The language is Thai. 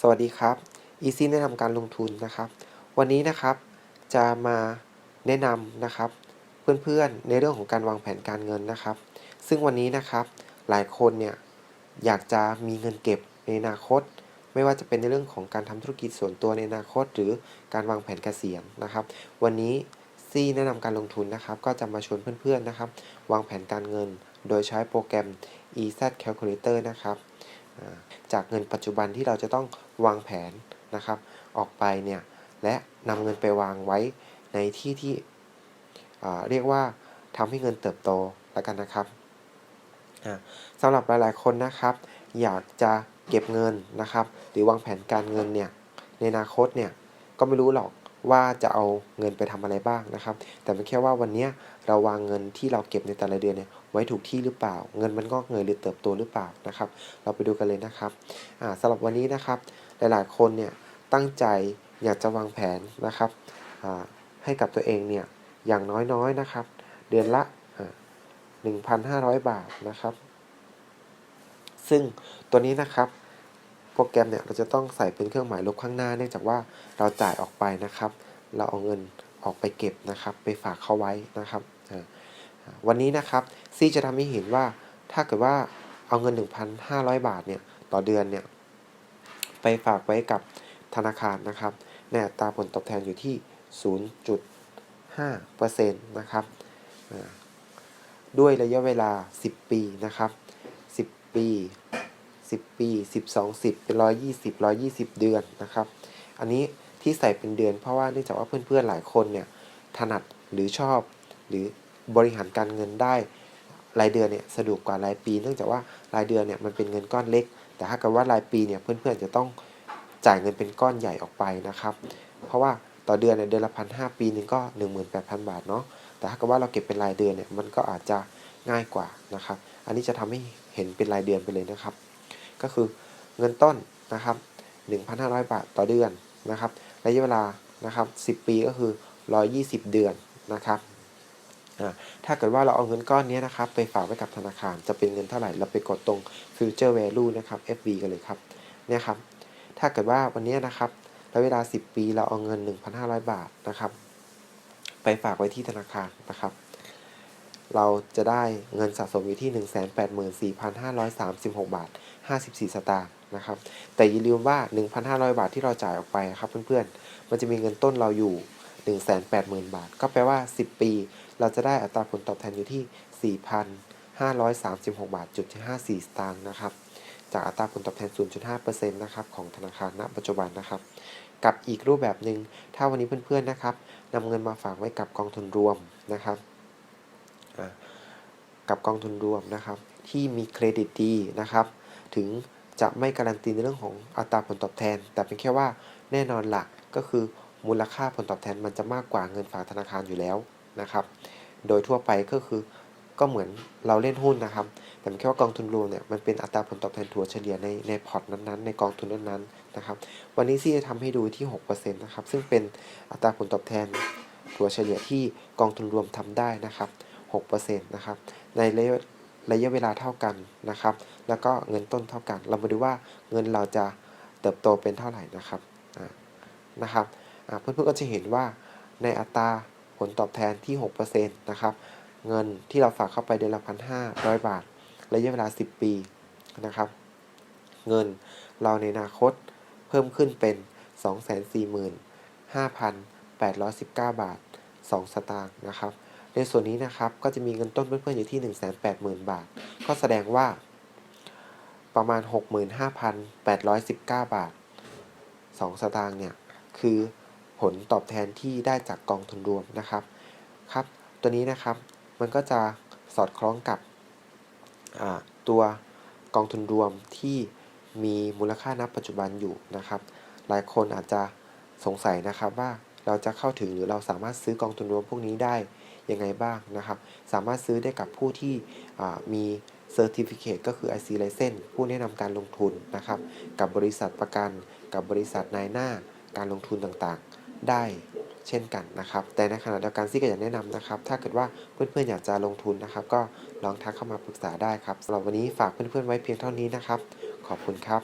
สวัสดีครับ Easy แนะนำการลงทุนนะครับ วันนี้นะครับจะมาแนะนำนะครับ เพื่อนๆในเรื่องของการวางแผนการเงินนะครับ ซึ่งวันนี้นะครับหลายคนเนี่ยอยากจะมีเงินเก็บในอนาคต ไม่ว่าจะเป็นในเรื่องของการทำธุรกิจส่วนตัวในอนาคต หรือการวางแผนเกษียณนะครับ วันนี้ซี่แนะนำการลงทุนนะครับ ก็จะมาชวนเพื่อนๆนะครับ วางแผนการเงิน โดยใช้โปรแกรม EZ Calculator นะครับ จากเงินปัจจุบันที่เราจะต้องวางแผนนะครับ ออกไปเนี่ยและนำเงินไปวางไว้ในที่ที่เรียกว่าทำให้เงินเติบโตแล้วกันนะครับอ่าสำหรับหลายๆคนนะครับ อยากจะเก็บเงินนะครับ หรือวางแผนการเงินเนี่ยในอนาคตเนี่ยก็ไม่รู้หรอกว่าจะเอาเงินไปทำอะไรบ้างนะครับ แต่เป็นแค่ว่าวันนี้เราวางเงินที่เราเก็บในแต่ละเดือนเนี่ย ไว้ถูกที่หรือเปล่า เงินมันงอกเงยหรือเติบโตหรือเปล่านะครับ เราไปดูกันเลยนะครับสำหรับวันนี้นะครับ หลายๆคนเนี่ยตั้งใจอยากจะวางแผนนะครับให้กับตัวเองเนี่ยอย่างน้อยๆนะครับ เดือนละอ่า1,500 บาทนะครับ ซึ่งตัวนี้นะครับโปรแกรมเนี่ยเราจะต้องใส่เป็นเครื่องหมายลบข้างหน้า เนื่องจากว่าเราจ่ายออกไปนะครับ เราเอาเงินออกไปเก็บนะครับ ไปฝากเขาไว้นะครับ วันนี้นะครับซี่จะทำให้เห็นว่าถ้าเกิดว่าเอาเงิน 1,500 บาทเนี่ยต่อเดือนเนี่ยไปฝากไว้กับธนาคารนะครับในอัตราผลตอบแทนอยู่ที่ 0.5%นะครับด้วยระยะเวลา 10 ปีนะครับ 10 ปี 10 ปี 12 10เป็น120 120 เดือนนะครับ อันนี้ที่ใส่เป็นเดือนเพราะว่าเนื่องจากว่าเพื่อนๆหลายคนเนี่ยถนัดหรือชอบหรือ บริหารการเงินได้รายเดือนเนี่ยสะดวกกว่ารายปี เนื่องจากว่ารายเดือนเนี่ยมันเป็นเงินก้อนเล็ก แต่ถ้าเกิดว่ารายปีเนี่ยเพื่อนๆจะต้องจ่ายเงินเป็นก้อนใหญ่ออกไปนะครับ เพราะว่าต่อเดือนเนี่ยเดือนละพันห้าปีหนึ่งก็ 18,000 บาทเนาะแต่ถ้าเกิดว่าเราเก็บเป็นรายเดือนเนี่ยมันก็อาจจะง่ายกว่านะครับ อันนี้จะทำให้เห็นเป็นรายเดือนไปเลยนะครับ ก็คือเงินต้นนะครับ 1,500 บาทต่อเดือนนะครับระยะเวลานะครับ 10 ปีก็คือ 120 เดือนนะครับ ถ้าเกิดว่าเราเอาเงินก้อนนี้นะครับไปฝากไว้กับธนาคารจะเป็นเงินเท่าไหร่ เราไปกดตรง future value นะครับ FV กันเลยครับเนี่ยครับ ถ้าเกิดว่าวันนี้นะครับระยะเวลา 10 ปีเราเอาเงิน 1,500 บาทนะครับ ไปฝากไว้ที่ธนาคารนะครับ เราจะได้เงินสะสมอยู่ที่ 184,536 บาท 54 สตางค์นะครับ แต่อย่าลืมว่า 1,500 บาทที่เราจ่ายออกไปครับเพื่อนๆ มันจะมีเงินต้นเราอยู่ 180,000 บาท ก็แปลว่า 10 ปี เราจะได้อัตราผลตอบแทนอยู่ที่ 4,536 บาทจุด54 สตางค์นะครับ จากอัตราผลตอบแทน 0.5%นะครับของธนาคารณปัจจุบันนะครับ กับอีกรูปแบบหนึ่งถ้าวันนี้เพื่อนๆนะครับนำเงินมาฝากไว้กับกองทุนรวมนะครับกับกองทุนรวมนะครับ ที่มีเครดิตดีนะครับ ถึงจะไม่การันตีในเรื่องของอัตราผลตอบแทน แต่เป็นแค่ว่าแน่นอนหลักก็คือ มูลค่าผลตอบแทนมันจะมากกว่าเงินฝากธนาคารอยู่แล้วนะครับ โดยทั่วไปก็คือก็เหมือนเราเล่นหุ้นนะครับ แต่เป็นแค่ว่ากองทุนรวมเนี่ยมันเป็นอัตราผลตอบแทนถัวเฉลี่ยในในพอร์ตนั้นๆ ในกองทุนนั้นๆนะครับ วันนี้ซี่จะทำให้ดูที่6%นะครับซึ่งเป็นอัตราผลตอบแทนถัวเฉลี่ยที่กองทุนรวมทำได้นะครับ6%นะครับในระยะระยะเวลาเท่ากันนะครับ แล้วก็เงินต้นเท่ากัน เรามาดูว่าเงินเราจะเติบโตเป็นเท่าไหร่นะครับนะครับ เพื่อนๆก็จะเห็นว่าในอัตราผลตอบแทนที่6%นะครับเงินที่เราฝากเข้าไปเดือนละพันห้าร้อยบาท ระยะเวลา 10 ปีนะครับ เงินเราในอนาคตเพิ่มขึ้นเป็น 245,819 บาท 2 สตางค์นะครับ ในส่วนนี้นะครับก็จะมีเงินต้นเพื่อนๆอยู่ที่ 180,000 บาท ก็แสดงว่าประมาณ 65,819 บาท 2 สตางค์เนี่ย คือ ผลตอบแทนที่ได้จากกองทุนรวมนะครับครับ ตัวนี้นะครับมันก็จะสอดคล้องกับตัวกองทุนรวมที่มีมูลค่าณปัจจุบันอยู่นะครับ หลายคนอาจจะสงสัยนะครับว่าเราจะเข้าถึงหรือเราสามารถซื้อกองทุนรวมพวกนี้ได้ยังไงบ้างนะครับ สามารถซื้อได้กับผู้ที่มี Certificate ก็คือ IC License ผู้แนะนำการลงทุนนะครับ กับบริษัทประกัน กับบริษัทนายหน้าการลงทุนต่างๆ ได้เช่นกันนะครับ แต่ในขณะเดียวกันซี่ก็อยากแนะนำนะครับ ถ้าเกิดว่าเพื่อนๆอยากจะลงทุนนะครับ ก็ลองทักเข้ามาปรึกษาได้ครับสำหรับวันนี้ฝากเพื่อนๆไว้เพียงเท่านี้นะครับ ขอบคุณครับ